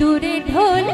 দূরে ঢোল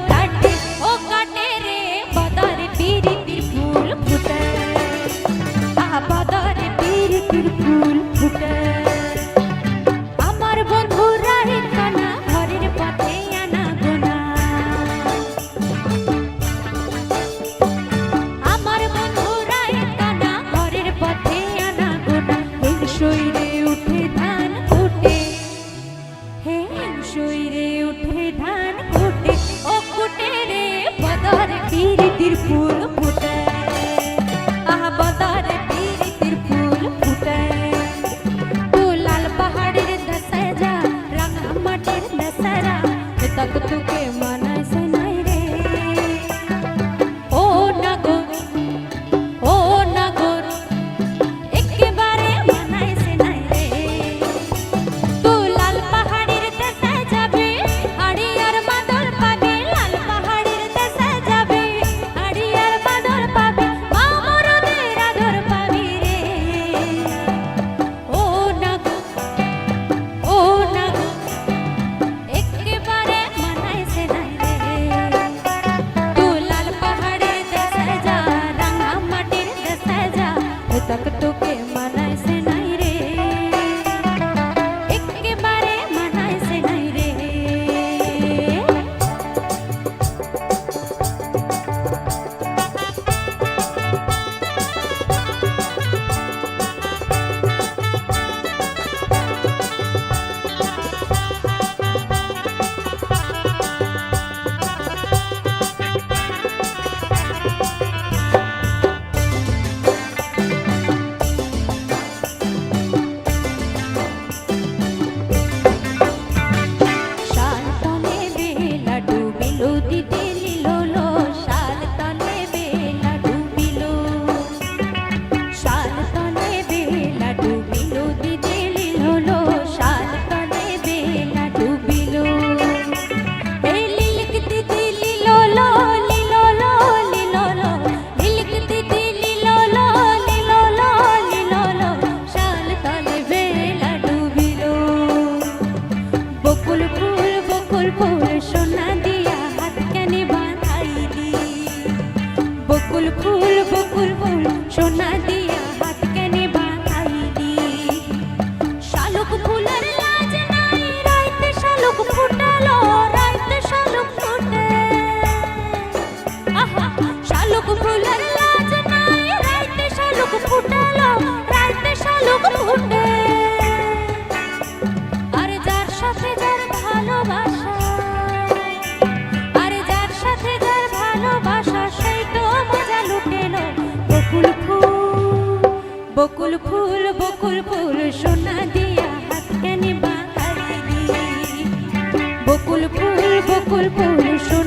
ফুরফুর সোনা দিয়া হাত কেনে বাঁধাই দি শালুক ফুলের লাজ নাই, রাইতে শালুক ফুটালো, রাইতে শালুক ফুটে। আহা, শালুক ফুলের বকুল ফুল বকুল ফুল সোনা দিয়া হাত কেনে বাঁধাইলি বকুল ফুল বকুল ফুল সোনা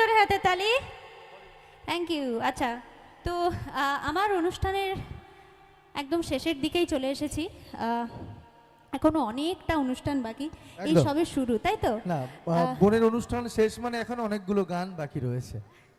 জোরে হাতে তালি। থ্যাংক ইউ আচ্ছা তো আমার অনুষ্ঠানের একদম শেষের দিকেই চলে এসেছি। আহ, এখনও অনেকটা অনুষ্ঠান বাকি। এই। সবে শুরু তাই তো? না বোনের অনুষ্ঠান শেষ মানে এখন অনেকগুলো গান বাকি রয়েছে।